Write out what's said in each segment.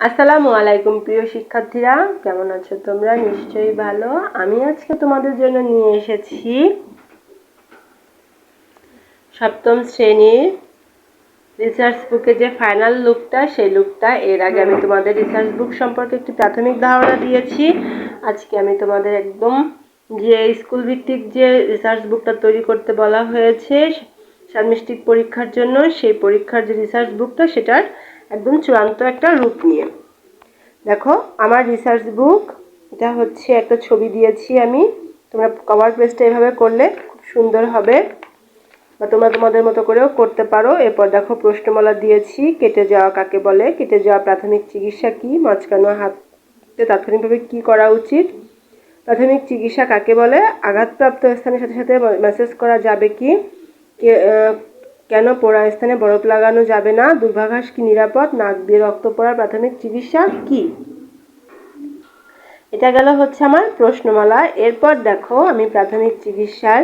আসসালামু আলাইকুম, প্রিয় শিক্ষার্থীরা। কেমন আছো তোমরা? নিশ্চয়ই ভালো। আমি আজকে তোমাদের জন্য নিয়ে এসেছি সপ্তম শ্রেণির রিসার্চ বুকে যে ফাইনাল লুকটা সেই লুকটা এর আগে আমি তোমাদের রিসার্চ বুক সম্পর্কে একটি প্রাথমিক ধারণা দিয়েছি। আজকে আমি তোমাদের একদম যে স্কুল ভিত্তিক যে রিসার্চ বুকটা তৈরি করতে বলা হয়েছে সার্মিস্টিক পরীক্ষার জন্য, সেই পরীক্ষার যে রিসার্চ বুকটা সেটার একদম চূড়ান্ত একটা রূপ নিয়ে। দেখো, আমার রিসার্চ বুক এটা হচ্ছে একটা ছবি দিয়েছি আমি। তোমরা কভার পেজটা এভাবে করলে খুব সুন্দর হবে। বা তোমরা তোমাদের মতো করেও করতে পারো। এরপর দেখো, প্রশ্নমালা দিয়েছি, কেটে যাওয়া কাকে বলে? কেটে যাওয়া প্রাথমিক চিকিৎসা কি? মাঝখানো হাতে তাৎক্ষণিকভাবে কি করা উচিত? প্রাথমিক চিকিৎসা কাকে বলে? আঘাতপ্রাপ্ত স্থানের সাথে সাথে মেসেজ করা যাবে কি? কেন পোড়া স্থানে বরফ লাগানো যাবে না? দুর্ভাঘাস কি নিরাপদ? নাক দিয়ে রক্ত পড়ার প্রাথমিক চিকিৎসা কি? এটা গেল হচ্ছে আমার প্রশ্নমালা। এরপর দেখো, আমি প্রাথমিক চিকিৎসার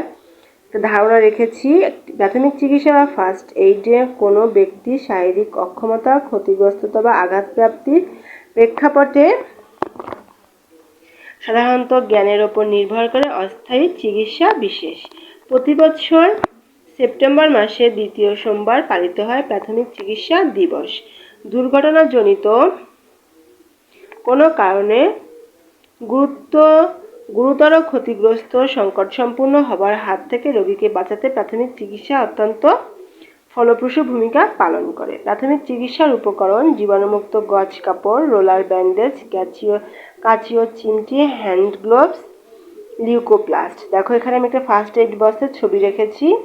ধারণা রেখেছি। প্রাথমিক চিকিৎসা বা ফার্স্ট এইডে কোনো ব্যক্তি শারীরিক অক্ষমতা, ক্ষতিগ্রস্ততা বা আঘাতপ্রাপ্তির প্রেক্ষাপটে সাধারণত জ্ঞানের ওপর নির্ভর করে অস্থায়ী চিকিৎসা বিশেষ। প্রতি বছর সেপ্টেম্বর মাসে দ্বিতীয় সোমবার পালিত হয় প্রাথমিক চিকিৎসা দিবস। দুর্ঘটনাজনিত কোনো কারণে গুরুত্ব, গুরুতর ক্ষতিগ্রস্ত সংকট সংকটসম্পূর্ণ হবার হাত থেকে রোগীকে বাঁচাতে প্রাথমিক চিকিৎসা অত্যন্ত ফলপ্রসূ ভূমিকা পালন করে। প্রাথমিক চিকিৎসার উপকরণ, জীবাণুমুক্ত গজ কাপড়, রোলার ব্যান্ডেজ, ক্যাচিও, কাচিও চিমটি, হ্যান্ড গ্লোভস, লিউকোপ্লাস্ট। দেখো, এখানে আমি একটা ফার্স্ট এইড বক্সের ছবি রেখেছি।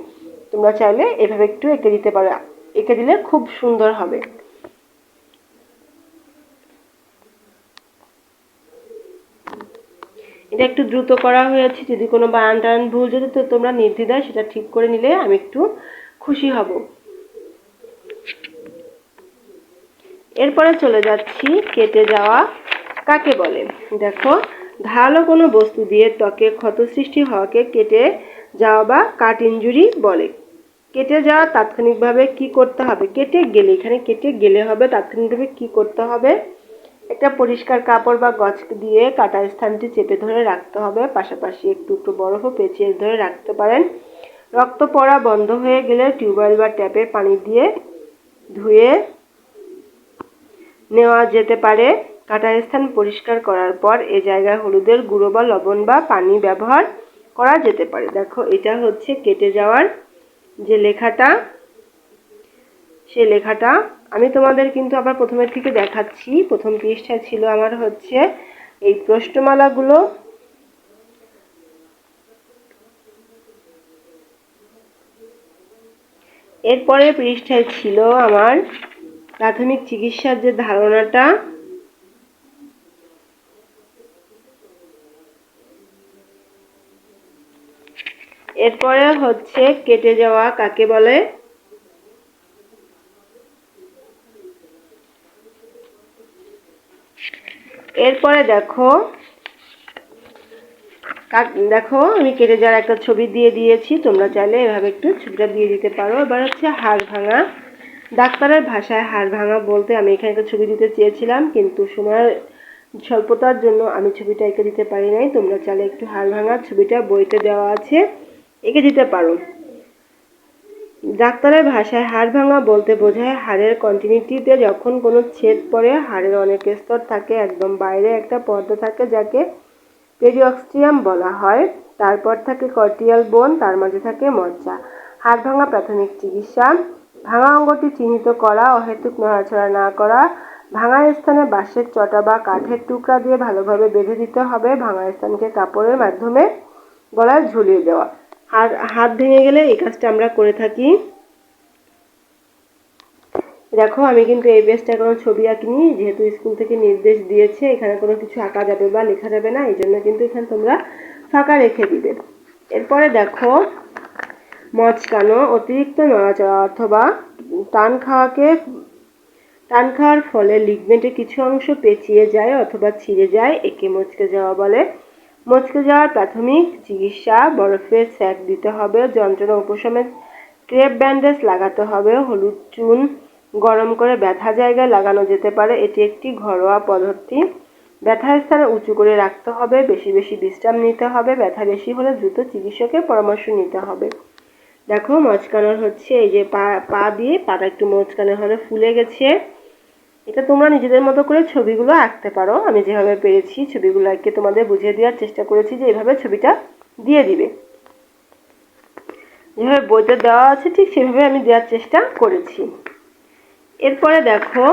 তোমরা চাইলে এভাবে একটু এঁকে দিতে পারো। এঁকে দিলে খুব সুন্দর হবে। এটা একটু দ্রুত করা হয়েছে। যদি কোনো বানান টানান ভুল যদি তো তোমরা নির্দ্বিধায় সেটা ঠিক করে নিলে আমি একটু খুশি হব। এরপরে চলে যাচ্ছি, কেটে যাওয়া কাকে বলে? দেখো ধারালো কোনো বস্তু দিয়ে ত্বকে ক্ষত সৃষ্টি হওয়াকে কেটে যাওয়া বা কাট ইঞ্জুরি বলে। কেটে যাওয়া তাৎক্ষণিকভাবে কি করতে হবে? কেটে গেলে, এখানে কেটে গেলে হবে, তাৎক্ষণিকভাবে কি করতে হবে? একটা পরিষ্কার কাপড় বা গছ দিয়ে কাটা স্থানটি চেপে ধরে রাখতে হবে। পাশাপাশি একটু একটু বরফও পেঁচিয়ে ধরে রাখতে পারেন। রক্ত পড়া বন্ধ হয়ে গেলে টিউবওয়েল বা ট্যাপের পানি দিয়ে ধুয়ে নেওয়া যেতে পারে। কাটার স্থান পরিষ্কার করার পর এ জায়গায় হলুদের গুঁড়ো বা লবণ বা পানি ব্যবহার করা যেতে পারে। দেখো, এটা হচ্ছে কেটে যাওয়ার যে লেখাটা, সে লেখাটা। আমি তোমাদের কিন্তু আবার প্রথমের থেকে দেখাচ্ছি। প্রথম পৃষ্ঠায় ছিল আমার হচ্ছে এই প্রশ্নমালাগুলো। এরপরে পৃষ্ঠায় ছিল আমার প্রাথমিক চিকিৎসার যে ধারণাটা এরপরে হচ্ছে কেটে যাওয়া কাকে বলে? এরপরে দেখো দেখো আমি কেটে যাওয়ার একটা ছবি দিয়ে দিয়েছি, তোমরা চাইলে এভাবে একটু ছবিটা দিয়ে দিতে পারো। এবার হচ্ছে হাড় ভাঙা। ডাক্তারের ভাষায় হাড় ভাঙা বলতে আমি এখানে একটা ছবি দিতে চেয়েছিলাম, কিন্তু সময়ের স্বল্পতার জন্য আমি ছবিটা এঁকে দিতে পারি নাই। তোমরা চাইলে একটু হাড় ভাঙা ছবিটা বইতে দেওয়া আছে। এঁকে দিতে পারো। ডাক্তারের ভাষায় হাড় ভাঙা বলতে বোঝায় হাড়ের কন্টিনিউটিতে যখন কোনো ছেদ পড়ে, হাড়ের অনেক স্তর থাকে, একদম বাইরে একটা পর্দা থাকে যাকে পেরিঅক্সিয়াম বলা হয়। তারপর থাকে কর্টিয়াল বোন তার মাঝে থাকে মজ্জা। হাড় ভাঙা প্রাথমিক চিকিৎসা। ভাঙা অঙ্গটি চিহ্নিত করা, অহেতুক নড়াচড়া না করা। ভাঙা স্থানে বাঁশের চটা বা কাঠের টুকরা দিয়ে ভালোভাবে বেঁধে দিতে হবে। ভাঙা স্থানকে কাপড়ের মাধ্যমে গলায় ঝুলিয়ে দেওয়া। আর হাত ভেঙে গেলে এই কাজটা আমরা করে থাকি। দেখো, আমি কিন্তু এই বেসটা কোনো ছবি আঁকিনি, যেহেতু স্কুল থেকে নির্দেশ দিয়েছে, এখানে কোনো কিছু আঁকা যাবে বা লেখা যাবে না, এই জন্য কিন্তু এখানে তোমরা ফাঁকা রেখে দিবে। এরপরে দেখো মচকানো অতিরিক্ত নড়াচড়া অথবা টান খাওয়াকে, টান খাওয়ার ফলে লিগমেন্টের কিছু অংশ পেঁচিয়ে যায় অথবা ছিঁড়ে যায়, একে মচকে যাওয়া বলে। মচকে যাওয়ার প্রাথমিক চিকিৎসা বরফের স্যাক দিতে হবে, যন্ত্রণা উপশমে ক্রেপ ব্যান্ডেজ লাগাতে হবে, হলুদ চুন গরম করে ব্যথা জায়গায় লাগানো যেতে পারে, এটি একটি ঘরোয়া পদ্ধতি। ব্যথার স্থানে উঁচু করে রাখতে হবে, বেশি বেশি বিশ্রাম নিতে হবে, ব্যথা বেশি হলে দ্রুত চিকিৎসকের পরামর্শ নিতে হবে। দেখো, মচকানোর হচ্ছে, এই যে পা পা দিয়ে পাটা একটু মচকানো হলে ফুলে গেছে। এটা তোমরা নিজেদের মতো করে ছবিগুলো আঁকতে পারো। আমি যেভাবে পেরেছি ছবিগুলো আঁকে তোমাদের বুঝিয়ে দেওয়ার চেষ্টা করেছি যে এইভাবে ছবিটা দিয়ে দিবে। যেভাবে বইতে দেওয়া আছে ঠিক সেভাবে আমি দেওয়ার চেষ্টা করেছি। এরপরে দেখো,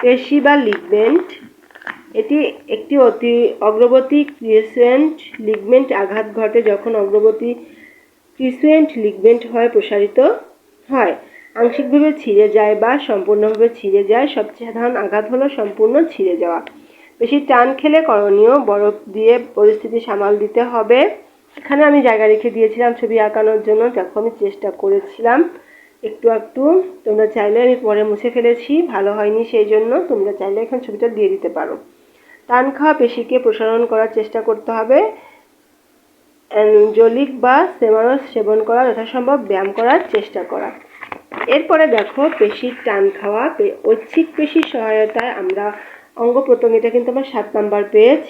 পেশি বা লিগমেন্ট। এটি একটি অতি অগ্রবর্তী ক্রিসেন্ট লিগমেন্ট আঘাত ঘটে যখন অগ্রবর্তী ক্রিসেন্ট লিগমেন্ট হয় প্রসারিত হয়। আংশিকভাবে ছিঁড়ে যায় বা সম্পূর্ণভাবে ছিঁড়ে যায়, সবচেয়ে সাধারণ আঘাত হলো সম্পূর্ণ ছিঁড়ে যাওয়া। বেশি টান খেলে করণীয়, বরফ দিয়ে পরিস্থিতি সামাল দিতে হবে। এখানে আমি জায়গা রেখে দিয়েছিলাম ছবি আঁকানোর জন্য, দেখো আমি চেষ্টা করেছিলাম। একটু একটু, তোমরা চাইলে আমি পরে মুছে ফেলেছি, ভালো হয়নি সেই জন্য, তোমরা চাইলে এখন ছবিটা দিয়ে দিতে পারো। টান খাওয়া পেশিকে প্রসারণ করার চেষ্টা করতে হবে। অ্যানজলিক বা সেমারস সেবন করা যথাসম্ভব ব্যায়াম করার চেষ্টা করা। এরপরে দেখো পেশির টান খাওয়া ঐচ্ছিক পেশির সহায়তায় আমরা অঙ্গ প্রত্যঙ্গ এটা কিন্তু আমার সাত নাম্বার পেজ।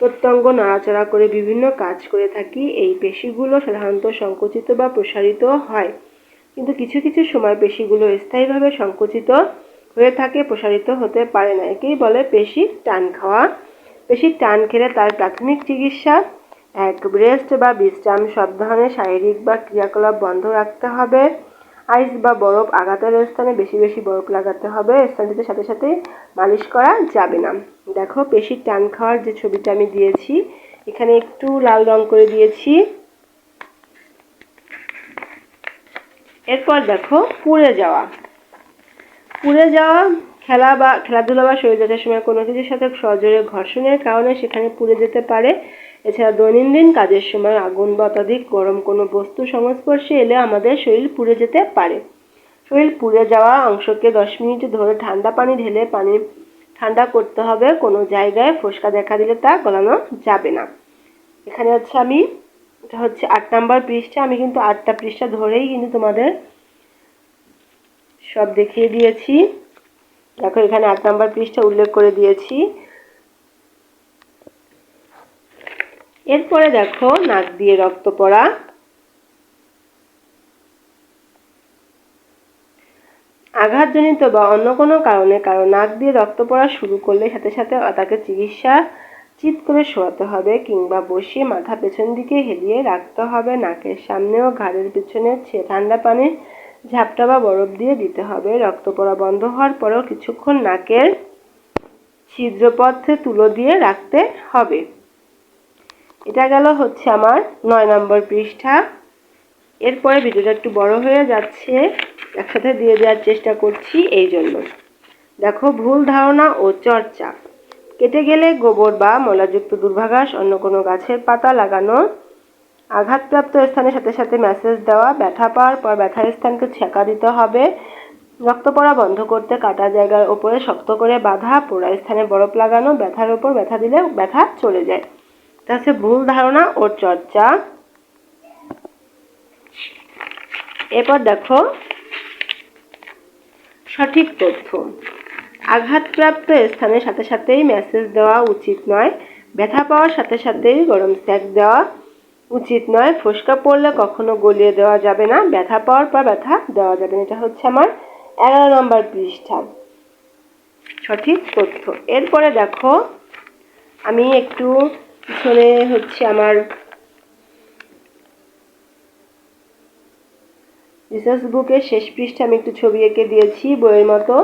প্রত্যঙ্গ নাড়াচাড়া করে বিভিন্ন কাজ করে থাকি, এই পেশিগুলো সাধারণত সংকুচিত বা প্রসারিত হয়। কিন্তু কিছু কিছু সময় পেশিগুলো স্থায়ীভাবে সংকুচিত হয়ে থাকে, প্রসারিত হতে পারে না। একেই বলে পেশির টান খাওয়া। পেশির টান খেলে তার প্রাথমিক চিকিৎসা, এক ব্রেস্ট বা বিশ্রাম সব ধরনের শারীরিক বা ক্রিয়াকলাপ বন্ধ রাখতে হবে। আইস বা বরফ আঘাতের স্থানে বেশি বেশি বরফ লাগাতে হবে। স্থানটিতে সাথে সাথে মালিশ করা যাবে না। দেখো, পেশির টান খাওয়ার যে ছবিটা আমি দিয়েছি, এখানে একটু লাল রং করে দিয়েছি। এরপর দেখো, পুড়ে যাওয়া। পুড়ে যাওয়া খেলা বা খেলাধুলা বা শরীরচর্চার সময় কোনো কিছুর সাথে সজোরে ঘর্ষণের কারণে সেখানে পুড়ে যেতে পারে। এছাড়া দৈনন্দিন কাজের সময় আগুন বা অত্যাধিক গরম কোনো বস্তু সংস্পর্শে এলে আমাদের শরীর পুড়ে যেতে পারে। শরীর পুড়ে যাওয়া অংশকে দশ মিনিট ধরে ঠান্ডা পানি ঢেলে পানি ঠান্ডা করতে হবে। কোনো জায়গায় ফোসকা দেখা দিলে তা গলানো যাবে না। এখানে হচ্ছে আমি, এটা হচ্ছে আট নাম্বার পৃষ্ঠা। আমি কিন্তু আটটা পৃষ্ঠা ধরেই কিন্তু তোমাদের সব দেখিয়ে দিয়েছি। দেখো এখানে আট নাম্বার পৃষ্ঠা উল্লেখ করে দিয়েছি। এরপরে দেখো নাক দিয়ে রক্ত পড়া। আঘাতজনিত বা অন্য কোনো কারণে কারও নাক দিয়ে রক্ত পড়া শুরু করলে সাথে সাথে তাকে চিকিৎসা চিত করে শোয়াতে হবে কিংবা বসিয়ে মাথা পেছন দিকে হেলিয়ে রাখতে হবে, নাকের সামনে ও ঘাড়ের পিছনে ঠান্ডা পানির ঝাপটা বা বরফ দিয়ে দিতে হবে। রক্ত পড়া বন্ধ হওয়ার পরেও কিছুক্ষণ নাকের ছিদ্রপথে তুলো দিয়ে রাখতে হবে। এটা গেল হচ্ছে আমার নয় নম্বর পৃষ্ঠা। এরপরে ভিডিওটা একটু বড় হয়ে যাচ্ছে, একসাথে দিয়ে দেওয়ার চেষ্টা করছি এই জন্য। দেখো, ভুল ধারণা ও চর্চা। কেটে গেলে গোবর বা মলাযুক্ত দুর্ভাগাস, অন্য কোনো গাছের পাতা লাগানো, আঘাতপ্রাপ্ত স্থানের সাথে সাথে ম্যাসেজ দেওয়া, ব্যথা পাওয়ার পর ব্যথার স্থানকে ছেঁকা দিতে হবে, রক্ত পড়া বন্ধ করতে কাটা জায়গার ওপরে শক্ত করে বাঁধা, পোড়া স্থানে বরফ লাগানো, ব্যথার ওপর ব্যথা দিলে ব্যথা চলে যায়। হচ্ছে ভুল ধারণা ও চর্চা। এরপর দেখো, সঠিক তথ্য। আঘাতপ্রাপ্ত স্থানের সাথে সাথেই মেসেজ দেওয়া উচিত নয়। ব্যথা পাওয়ার সাথে সাথেই গরম স্যাক দেওয়া উচিত নয়। ফোসকা পড়লে কখনো গলিয়ে দেওয়া যাবে না। ব্যথা পাওয়ার পর ব্যথা দেওয়া যাবে না। এটা হচ্ছে আমার এগারো নম্বর পৃষ্ঠা। সঠিক তথ্য। এরপরে দেখো, আমি একটু পিছনে হচ্ছে আমার রিসার্চ বুকের শেষ পৃষ্ঠে আমি একটু ছবি এঁকে দিয়েছি বইয়ের মতো।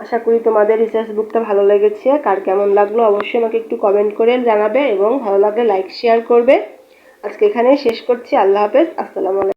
আশা করি তোমাদের রিসার্চ বুকটা ভালো লেগেছে। কার কেমন লাগল অবশ্যই আমাকে একটু কমেন্ট করে জানাবে এবং ভালো লাগলে লাইক শেয়ার করবে। আজকে এখানে শেষ করছি। আল্লাহ হাফেজ। আসসালামু আলাইকুম।